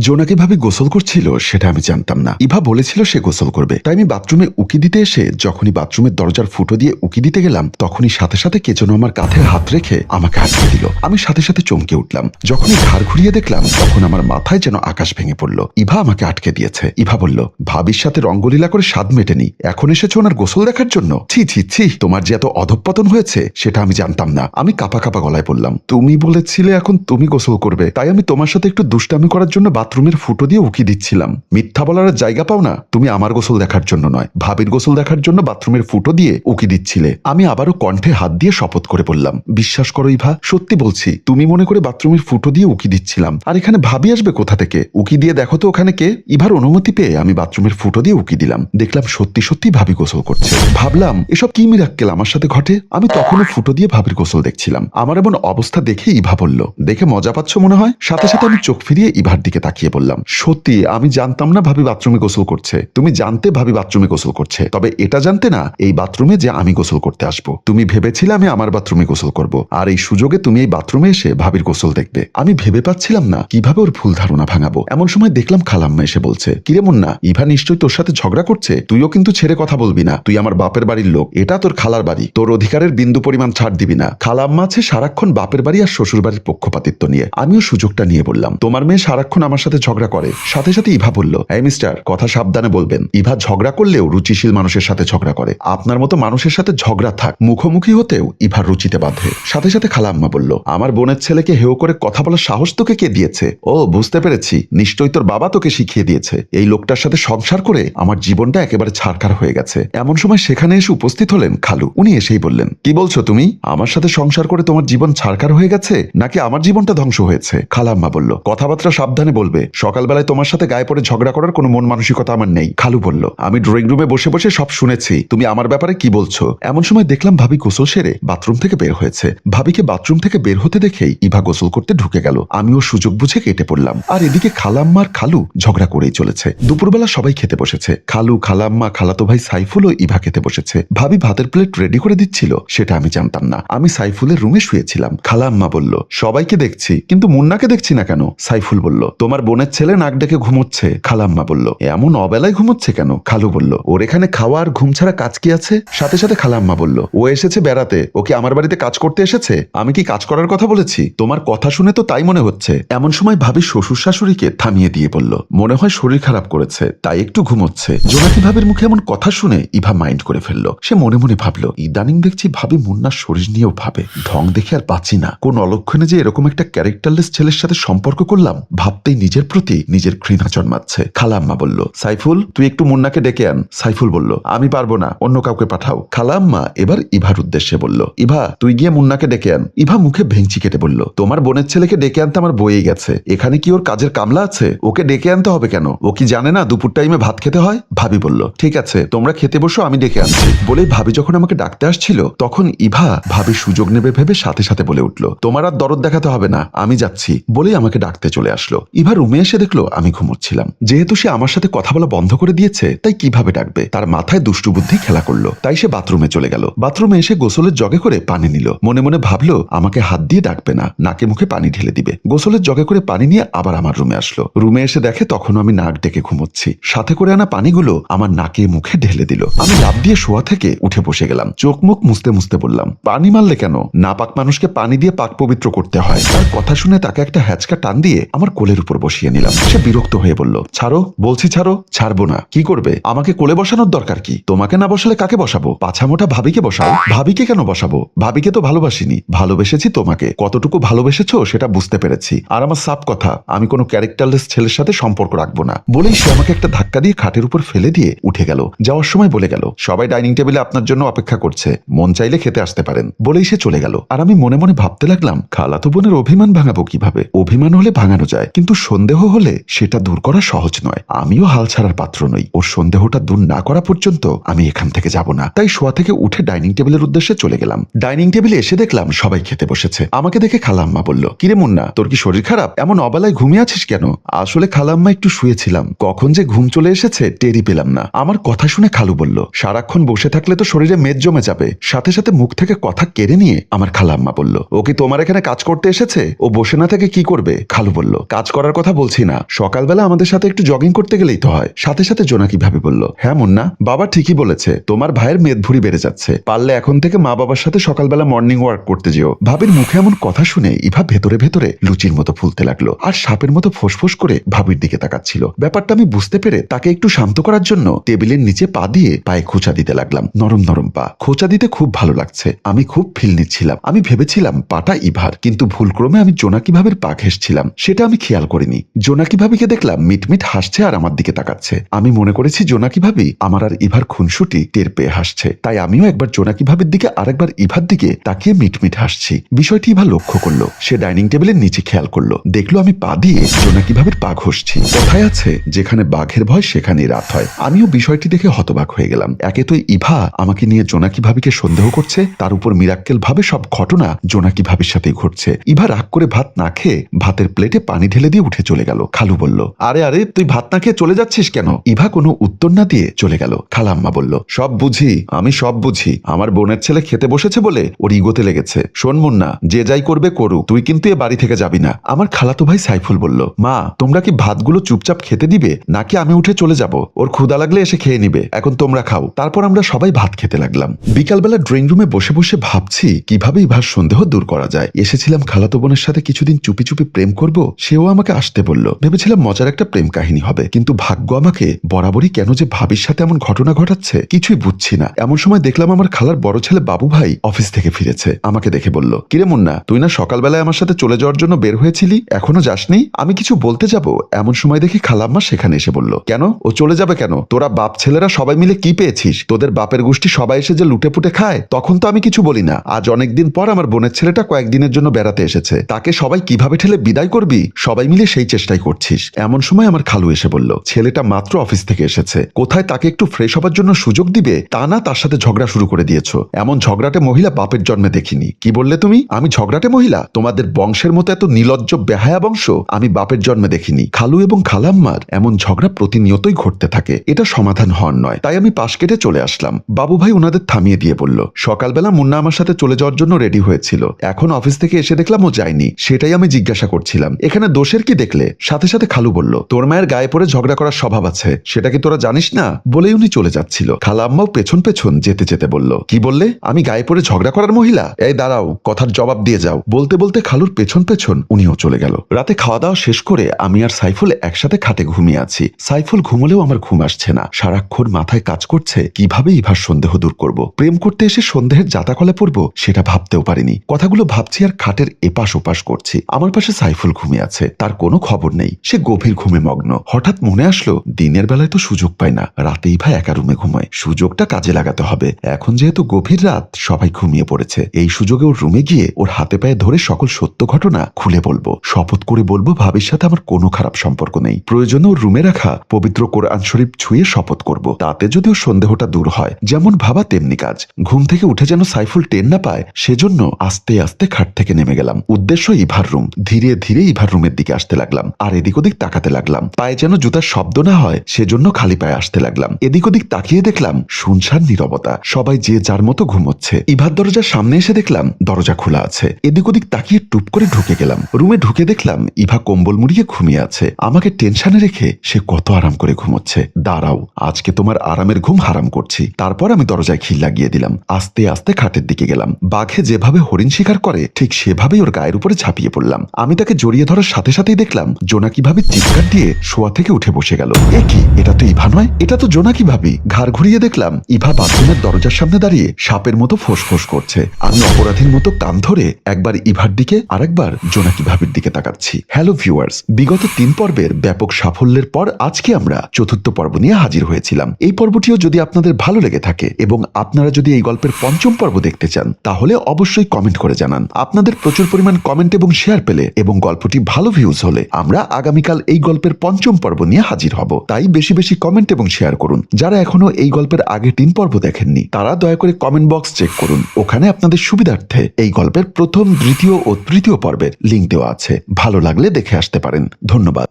জোনাকি ভাবে গোসল করছিল সেটা আমি জানতাম না। ইভা বলেছিল সে গোসল করবে। তাই আমি বাথরুমে উকি দিতে এসে যখনই বাথরুমের দরজার ফুটো দিয়ে উকি দিতে গেলাম, তখনই সাথে সাথে কে যেন আমার কাঁধে হাত রেখে আমাকে আটকে দিল। আমি সাথে সাথে চমকে উঠলাম। যখনই ঘাড় ঘুরিয়ে দেখলাম, তখন আমার মাথায় যেন আকাশ ভেঙে পড়ল। ইভা আমাকে আটকে দিয়েছে। ইভা বলল, ভাবির সাথে রঙ্গলীলা করে স্বাদ মেটেনি। এখন এসেছ ওনার গোসল দেখার জন্য? ছি ছি ছি, তোমার যে এত অধঃপতন হয়েছে, সেটা আমি জানতাম না। আমি কাপা কাপা গলায় বললাম, তুমি বলেছিলে এখন তুমি গোসল করবে। তাই আমি তোমার সাথে একটু দুষ্টামি করার জন্য বাথরুমের ফুটো দিয়ে উকি দিচ্ছিলাম। মিথ্যা বলার জায়গা পাও না। তুমি আমার গোসল দেখার জন্য নয়। ভাবির গোসল দেখার জন্য বাথরুমের ফুটো দিয়ে উকি দিচ্ছিলে। আমি আবারও কণ্ঠে হাত দিয়ে শপথ করে বললাম, বিশ্বাস করো ইভা, সত্যি বলছি, তুমি মনে করে বাথরুমের ফুটো দিয়ে উকি দিচ্ছিলাম। আর এখানে ভাবি আসবে কোথা থেকে? উকি দিয়ে দেখো তো ওখানে কে? ইভার অনুমতি পেয়ে আমি বাথরুমের ফুটো দিয়ে উকি দিলাম। দেখলাম সত্যি সত্যি ভাবি গোসল করছে। ভাবলাম, এসব কি মিরাক্কেল আমার সাথে ঘটে? আমি তখনও ফুটো দিয়ে ভাবির গোসল দেখছিলাম। আমার এমন অবস্থা দেখে ইভা বলল, দেখে মজা পাচ্ছ মনে হয়? সাথে সাথে আমি চোখ ফিরিয়ে ইভার দিকে তাকিয়ে বললাম, সত্যি, আমি জানতাম না ভাবি বাথরুমে গোসল করছে। তুমি জানতে ভাবি বাথরুমে গোসল করছে। তবে এটা জানতে না, এই বাথরুমে যে আমি গোসল করতে আসব। তুমি ভেবেছিলে আমি আমার বাথরুমে গোসল করব। আর এই সুযোগে তুমি এই বাথরুমে এসে ভাবির গোসল দেখবে। আমি ভেবে পাচ্ছিলাম না, কীভাবে ওর ভুল ধারণা ভাঙাবো। এমন সময় দেখলাম খালাম্মা এসে বলছে, কিরে মুন্না, ইভা নিশ্চয়ই তোর সাথে ঝগড়া করছে? তুইও কিন্তু ছেড়ে কথা বলবি না। তুই আমার বাপের বাড়ির লোক। এটা তোর খালার বাড়ি। তোর অধিকারের বিন্দু পরিমাণ ছাড় দিবি না। খালাম্মা আছে সারাক্ষণ বাপের বাড়ি আর শ্বশুর বাড়ির পক্ষপাতিত্ব নিয়ে। আমিও সুযোগটা নিয়ে বললাম, তোমার মেয়ে সারাক্ষণ আমার সাথে ঝগড়া করে। সাথে সাথে ইভা বলল, এই মিস্টার, কথা সাবধানে বলবেন। ইভা ঝগড়া করলেও রুচিশীল মানুষের সাথে ঝগড়া করে। আপনার মতো মানুষের সাথে ঝগড়া থাক, মুখোমুখি হতেও ইভার রুচিতে বাঁধে সাথে সাথে খালাম্মা বলল, আমার বোনের ছেলেকে হেও করে কথা বলার সাহস তোকে কে দিয়েছে? ও, বুঝতে পেরেছি। নিশ্চয়ই তোর বাবা তোকে শিখিয়ে দিয়েছে। এই লোকটার সাথে সংসার করে আমার জীবনটা একেবারে ছাড়খার হয়ে গেছে। এমন সময় সেখানে এসে উপস্থিত হলেন খালু। উনি এসেই বললেন, কি বলছো তুমি? আমার সাথে সংসার করে তোমার জীবন ছাড়খার হয়ে গেছে? নাকি আমার জীবনটা ধ্বংস হয়েছে? খালাম্মা বলল, কথাবার্তা সাবধানে বলবে। সকালবেলায় তোমার সাথে গায়ে পড়ে ঝগড়া করার কোনো মন মানসিকতা আমার নেই। খালু বলল, আমি ড্রয়িং রুমে বসে বসে সব শুনেছি। তুমি আমার ব্যাপারে কি বলছো? এমন সময় দেখলাম ভাবি গোসল সেরে বাথরুম থেকে বের হয়েছে। ভাবিকে বাথরুম থেকে বের হতে দেখেই ইভা গোসল করতে ঢুকে গেল। আমিও সুযোগ বুঝে কেটে পড়লাম। আর এদিকে খালাম্মার খালু ঝগড়া করেই চলেছে। দুপুরবেলা সবাই খেতে বসেছে। খালু, খালাম্মা, খালাতো ভাই সাইফুল ও ইভা খেতে বসেছে। ভাবি ভাতের প্লেট রেডি করে দিচ্ছিল, সেটা আমি জানতাম না। আমি সাইফুলের রুমে শুয়েছিলাম। খালাম্মা বলল, সবাইকে দেখছি, কিন্তু মুন্নাকে দেখছি না কেন? সাইফুল বলল, তোমার বোনের ছেলে নাক ডেকে ঘুমোচ্ছে। খালাম্মা বলল, এমন অবেলায় ঘুমোচ্ছে কেন? খালু বলল, ওর এখানে খাওয়া আর ঘুম ছাড়া কাজ কি আছে? সাথে সাথে খালাম্মা বলল, ও এসেছে বেড়াতে। ও কি আমার বাড়িতে কাজ করতে এসেছে? আমি কি কাজ করার কথা বলেছি? তোমার কথা শুনে তো তাই মনে হচ্ছে। এমন সময় ভাবি শ্বশুর শাশুড়িকে থামিয়ে দিয়ে বলল, মনে হয় শরীর খারাপ করেছে, তাই একটু ঘুমোচ্ছে। জোনাকি ভাবির মুখে এমন কথা শুনে ইভা মাইন্ড করে ফেলল। সে মনে মনে ভাবলো, ইদানিং দেখছি ভাবি মুন্নার শরীর নিয়েও ভাবে। ঢং দেখে আর পাচ্ছি না। কোন অলক্ষণে যে এরকম একটা ক্যারেক্টারলেস ছেলের সাথে সম্পর্ক করলাম, ভাবতেই নিজের প্রতি নিজের ঘৃণা জন্মাচ্ছে। খালাম্মা বলল, সাইফুল, তুই একটু মুন্নাকে ডেকে আন। সাইফুল বলল, আমি পারব না, অন্য কাউকে পাঠাও। খালাম্মা এবার ইভার উদ্দেশ্যে বলল, ইভা, তুই গিয়ে মুন্নাকে ডেকে আন। ইভা মুখে ভেঙচি কেটে বলল, তোমার বোনের ছেলেকে ডেকে আনতে আমার বয়ে গেছে। এখানে কি ওর কাজের কামলা আছে? ওকে ডেকে আনতে হবে কেন? ও কি জানে না দুপুর টাইমে ভাত খেতে হয়? ভাবি বলল, ঠিক আছে, তোমরা খেতে বসো, আমি ডেকে আনছি। বলে ভাবি যখন আমাকে ডাকতে আসছিল, তখন ইভা ভাবি সুযোগ নেবে ভেবে সাথে সাথে বলে উঠল, তোমার আর দরদ দেখাতে হবে না, আমি যাচ্ছি। বলেই আমাকে ডাকতে চলে আসলো। ইভা রুমে এসে দেখল আমি ঘুমোচ্ছিলাম। যেহেতু সে আমার সাথে কথা বলা বন্ধ করে দিয়েছে, তাই কীভাবে ডাকবে? তার মাথায় দুষ্টু বুদ্ধি খেলা করল। তাই সে বাথরুমে চলে গেল। বাথরুমে এসে গোসলের জগে করে পানি নিল। মনে মনে ভাবলো, আমাকে হাত দিয়ে ডাকবে না, নাকে মুখে পানি ঢেলে দিবে। গোসলের জগে করে পানি নিয়ে আবার আমার রুমে আসলো। রুমে এসে দেখে তখন আমি নাক ডেকে ঘুমোচ্ছি। সাথে করে আনা পানিগুলো আমার নাকে মুখে ঢেলে দিল। আমি লাভ দিয়ে শোয়া থেকে উঠে বসে গেলাম। চোখ মুখ মুছতে মুছতে বললাম, পানি মারলে কেন? না পাক মানুষকে পানি দিয়ে পাক পবিত্র করতে হয়। তার কথা শুনে তাকে একটা হ্যাচকা টান দিয়ে আমার কোলের উপর বসিয়ে নিলাম। সে বিরক্ত হয়ে বলল, ছাড়ো, বলছি ছাড়ো, ছাড়বো না। কি করবে? আমাকে কোলে বসানোর দরকার কি? তোমাকে না বসালে কাকে বসাবো? পাছামোটা ভাবিকে বসাও। ভাবিকে কেন বসাবো? ভাবিকে তো ভালোবাসিনি। ভালোবেসেছি তোমাকে। কতটুকু ভালোবেসেছো সেটা বুঝতে পেরেছি। আর আমার সাপ কথা, আমি কোনো ক্যারেক্টারলেস ছেলের সাথে সম্পর্ক রাখব না। বলেই সে আমাকে একটা ধাক্কা দিয়ে খাটের উপর ফেলে দিয়ে উঠে গেল। যাওয়ার সময় বলে গেল, সবাই ডাইনিং টেবিলে আপনার জন্য অপেক্ষা করছে। মন চাইলে খেতে আসতে পারেন। বলেই সে চলে গেল। আর আমি মনে মনে ভাবতে লাগলাম, খালাতো বোনের অভিমান ভাঙাবো কীভাবে? অভিমান হলে ভাঙানো যায়। কিন্তু সন্দেহ হলে সেটা দূর করা সহজ নয়। আমিও হাল ছাড়ার পাত্র নই। ওর সন্দেহটা দূর না করা পর্যন্ত আমি এখান থেকে যাব না। তাই শোয়া থেকে উঠে ডাইনিং টেবিলের উদ্দেশ্যে চলে গেলাম। ডাইনিং টেবিলে এসে দেখলাম সবাই খেতে বসেছে। আমাকে দেখে খালাম্মা বলল, কিরে মুন্না, তোর কি শরীর খারাপ? এমন অবেলায় ঘুমিয়ে আছিস কেন? আসলে খালাম্মা একটু শুয়েছিলাম। কখন যে ঘুম চলে এসেছে টেরি পেলাম না। আমার কথা শুনে খালু বলল, সারাক্ষণ বসে থাকলে তো শরীরে মেদ জমে যাবে। সাথে সাথে মুখ থেকে কথা কেড়ে নিয়ে আমার খালাম্মা বলল, ও কি তোমার এখানে কাজ করতে এসেছে? ও বসে না থেকে কি করবে? খালু বলল, কাজ করার কথা কথা বলছি না। সকালবেলা আমাদের সাথে একটু জগিং করতে গেলেই তো হয়। সাথে সাথে জোনাকি ভাবে বলল হ্যাঁ মুন্না, বাবা ঠিকই বলেছে, তোমার ভাইয়ের মেদভুরি বেড়ে যাচ্ছে। পারলে এখন থেকে মা বাবার সাথে সকালবেলা মর্নিং ওয়ার্ক করতে যেও। ভাবির মুখে এমন কথা শুনে ইভা ভেতরে ভেতরে লুচির মতো ফুলতে লাগল আর সাপের মতো ফোসফোস করে ভাবির দিকে তাকাচ্ছিল। ব্যাপারটা আমি বুঝতে পেরে তাকে একটু শান্ত করার জন্য টেবিলের নিচে পা দিয়ে পায়ে খোঁচা দিতে লাগলাম। নরম নরম পা। খোঁচা দিতে খুব ভালো লাগছে। আমি খুব ফিল নিচ্ছিলাম। আমি ভেবেছিলাম পাটা ইভার, কিন্তু ভুলক্রমে আমি জোনাকি ভাবের পা ঘেসছিলাম সেটা আমি খেয়াল করিনি। জোনাকি ভাবিকে দেখলাম? মিটমিট হাসছে আর আমার দিকে তাকাচ্ছে। আমি মনে করেছি জোনাকি ভাবি আমার আর ইভার খুনসুটি টের পেয়ে হাসছে। তাই আমিও একবার জোনাকি ভাবির দিকে আরেকবার ইভার দিকে তাকিয়ে মিটমিট হাসছি। বিষয়টি ইভা লক্ষ্য করল। সে ডাইনিং টেবিলের নিচে খেয়াল করল। দেখল আমি পা দিয়ে জোনাকি ভাবির পা ঘষছি। কথায় আছে, যেখানে বাঘের ভয়, সেখানেই রাত হয়। আমিও বিষয়টি দেখে হতবাক হয়ে গেলাম। একে তো ইভা আমাকে নিয়ে জোনাকি ভাবিকে সন্দেহ করছে, তার উপর মিরাক্কেল ভাবে সব ঘটনা জোনাকি ভাবির সাথেই ঘটছে। ইভা রাগ করে ভাত না খেয়ে ভাতের প্লেটে পানি ঢেলে দিয়ে উঠে চলে গেল। খালু বলল, আরে আরে, তুই ভাত না খেয়ে চলে যাচ্ছিস কেন? ইভা কোনো উত্তর না দিয়ে চলে গেল। খালাম্মা বলল, সব বুঝি, আমি সব বুঝি। আমার বোনের ছেলে খেতে বসেছে বলে ওর ইগোতে লেগেছে। শোন মুন্না, যে যাই করবে করুক, তুই কিন্তু এ বাড়ি থেকে যাবি না। আমার খালাতো ভাই সাইফুল বলল, মা, তোমরা কি ভাতগুলো চুপচাপ খেতে দিবে, নাকি আমি উঠে চলে যাব? ওর ক্ষুদা লাগলে এসে খেয়ে নিবে। এখন তোমরা খাও। তারপর আমরা সবাই ভাত খেতে লাগলাম। বিকালবেলা ড্রয়িং রুমে বসে বসে ভাবছি, কীভাবে ইভার সন্দেহ দূর করা যায়? এসেছিলাম খালাতো বোনের সাথে কিছুদিন চুপি চুপি প্রেম করব, সেও আমাকে আসতে বলল, ভেবেছিলাম মজার একটা প্রেম কাহিনী হবে, কিন্তু ভাগ্য আমাকে বরাবরই কেন যে ভাবির সাথে এমন ঘটনা ঘটাচ্ছে, কিছুই বুঝছি না। এমন সময় দেখলাম আমার খালার বড় ছেলে বাবু ভাই অফিস থেকে ফিরেছে, আমাকে দেখে বলল, কিরে মুন্না, তুই না সকালবেলায় আমার সাথে চলে যাওয়ার জন্য বের হয়েছিলি, এখনও যাসনি? আমি কিছু বলতে যাব? এমন সময় দেখি খালাম্মা সেখানে এসে বলল, কেন? ও চলে যাবে কেন? তোরা বাপ ছেলেরা সবাই মিলে কি পেয়েছিস? তোদের বাপের গোষ্ঠী সবাই এসে যে লুটে পুটে খায়, তখন তো আমি কিছু বলি না। আজ অনেকদিন পর আমার বোনের ছেলেটা কয়েকদিনের জন্য বেড়াতে এসেছে। তাকে সবাই কীভাবে ঠেলে বিদায় করবি? সবাই মিলে সেই চেষ্টাই করছিস। এমন সময় আমার খালু এসে বলল, ছেলেটা মাত্র অফিস থেকে এসেছে। কোথায় তাকে একটু ফ্রেশ হবার জন্য সুযোগ দিবে? তা না, তার সাথে ঝগড়া শুরু করে দিয়েছ। এমন ঝগড়াটে মহিলা বাপের জন্মে দেখিনি। কি বললে তুমি? আমি ঝগড়াটে মহিলা? তোমাদের বংশের মতো এত নিলজ্জ, বেহায়া বংশ? আমি বাপের জন্মে দেখিনি। খালু এবং খালাম্মার এমন ঝগড়া প্রতিনিয়তই ঘটতে থাকে। এটা সমাধান হন নয়। তাই আমি পাশ কেটে চলে আসলাম। বাবু ভাই ওনাদের থামিয়ে দিয়ে বলল, সকালবেলা মুন্না আমার সাথে চলে যাওয়ার জন্য রেডি হয়েছিল। এখন অফিস থেকে এসে দেখলাম ও যায়নি। সেটাই আমি জিজ্ঞাসা করছিলাম। এখানে দোষের কি দেখলে। সাথে সাথে খালু বলল, তোর মায়ের গায়ে পড়ে ঝগড়া করার স্বভাব আছে, সেটা কি তোরা জানিস না? বলেই উনি চলে যাচ্ছিল। খালা আম্মাও পেছন পেছন যেতে যেতে বলল, কি বললে? আমি গায়ে পড়ে ঝগড়া করার মহিলা? এই দাঁড়াও, কথার জবাব দিয়ে যাও। বলতে বলতে খালুর পেছন পেছন উনিও চলে গেল। রাতে খাওয়া দাওয়া শেষ করে আমি আর সাইফুল একসাথে খাটে ঘুমিয়ে আছি। সাইফুল ঘুমলেও আমার ঘুম আসছে না। সারাক্ষণ মাথায় কাজ করছে, কীভাবে ইভার সন্দেহ দূর করব? প্রেম করতে এসে সন্দেহের জাতাকলে পড়ব, সেটা ভাবতেও পারিনি। কথাগুলো ভাবছি আর খাটের এপাশ ওপাশ করছি। আমার পাশে সাইফুল ঘুমিয়ে আছে। তার কোনো খবর নেই। সে গভীর ঘুমে মগ্ন। হঠাৎ মনে আসলো, দিনের বেলায় তো সুযোগ পায় না। রাতেই ভাই একা রুমে ঘুমায়। সুযোগটা কাজে লাগাতে হবে। এখন যেহেতু গভীর রাত, সবাই ঘুমিয়ে পড়েছে। এই সুযোগে ওর রুমে গিয়ে ওর হাতে পায়ে ধরে সকল সত্য ঘটনা খুলে বলব। শপথ করে বলব, ভাবির সাথে আমার কোনো খারাপ সম্পর্ক নেই। প্রয়োজনে ওর রুমে রাখা পবিত্র কোরআন শরীফ ছুঁয়ে শপথ করব। তাতে যদি ওর সন্দেহটা দূর হয়, যেমন ভাবা তেমনি কাজ। ঘুম থেকে উঠে যেন সাইফুল টেন না পায়, সেজন্য আস্তে আস্তে খাট থেকে নেমে গেলাম। উদ্দেশ্য ইভার রুম। ধীরে ধীরে ইভার রুমের দিকে আসতে লাগলাম। আর এদিক ওদিক তাকাতে লাগলাম। পায়ে যেন জুতার শব্দ না হয়, সেজন্য খালি পায়ে আসতে লাগলাম। এদিক ওদিক তাকিয়ে দেখলাম শুনশান নীরবতা। সবাই যে যার মতো ঘুমোচ্ছে। ইভার দরজার সামনে এসে দেখলাম দরজা খোলা আছে। এদিক ওদিক তাকিয়ে টুপ করে ঢুকে গেলাম। রুমে ঢুকে দেখলাম ইভা কম্বল মুড়িয়ে ঘুমিয়ে আছে। আমাকে টেনশনে রেখে সে কত আরাম করে ঘুমোচ্ছে। দাঁড়াও, আজকে তোমার আরামের ঘুম হারাম করছি। তারপর আমি দরজায় খিল লাগিয়ে দিলাম। আস্তে আস্তে খাটের দিকে গেলাম। বাঘে যেভাবে হরিণ শিকার করে, ঠিক সেভাবেই ওর গায়ের উপরে ঝাঁপিয়ে পড়লাম। আমি তাকে জড়িয়ে ধরার সাথে সাথেই দেখলাম জোনা কীভাবে চিৎকার দিয়ে শোয়া থেকে উঠে বসে গেল। এ কি? এটা তো ইভা নয়? এটা তো জোনা কি ভাবি ঘাড় ঘুরিয়ে দেখলাম, ইভা বাথরুমের দরজার সামনে দাঁড়িয়ে সাপের মতো ফোঁস করছে। আমি অপরাধীর মতো কান ধরে একবার ইভার দিকে, আরেকবার জোনাকি ভাবির দিকে তাকাচ্ছি। হ্যালো ভিউয়ার্স, বিগত তিন পর্বের ব্যাপক সাফল্যের পর আজকে আমরা চতুর্থ পর্ব নিয়ে হাজির হয়েছিলাম। এই পর্বটিও যদি আপনাদের ভালো লেগে থাকে এবং আপনারা যদি এই গল্পের পঞ্চম পর্ব দেখতে চান, তাহলে অবশ্যই কমেন্ট করে জানান। আপনাদের প্রচুর পরিমাণ কমেন্ট এবং শেয়ার পেলে এবং গল্পটি ভালো ভিউজ হলে আমরা আগামীকাল এই গল্পের পঞ্চম পর্ব নিয়ে হাজির হব। তাই বেশি বেশি কমেন্ট এবং শেয়ার করুন। যারা এখনও এই গল্পের আগে তিন পর্ব দেখেননি, তারা দয়া করে কমেন্ট বক্স চেক করুন। ওখানে আপনাদের সুবিধার্থে এই গল্পের প্রথম, দ্বিতীয় ও তৃতীয় পর্বের লিঙ্ক দেওয়া আছে। ভালো লাগলে দেখে আসতে পারেন। ধন্যবাদ।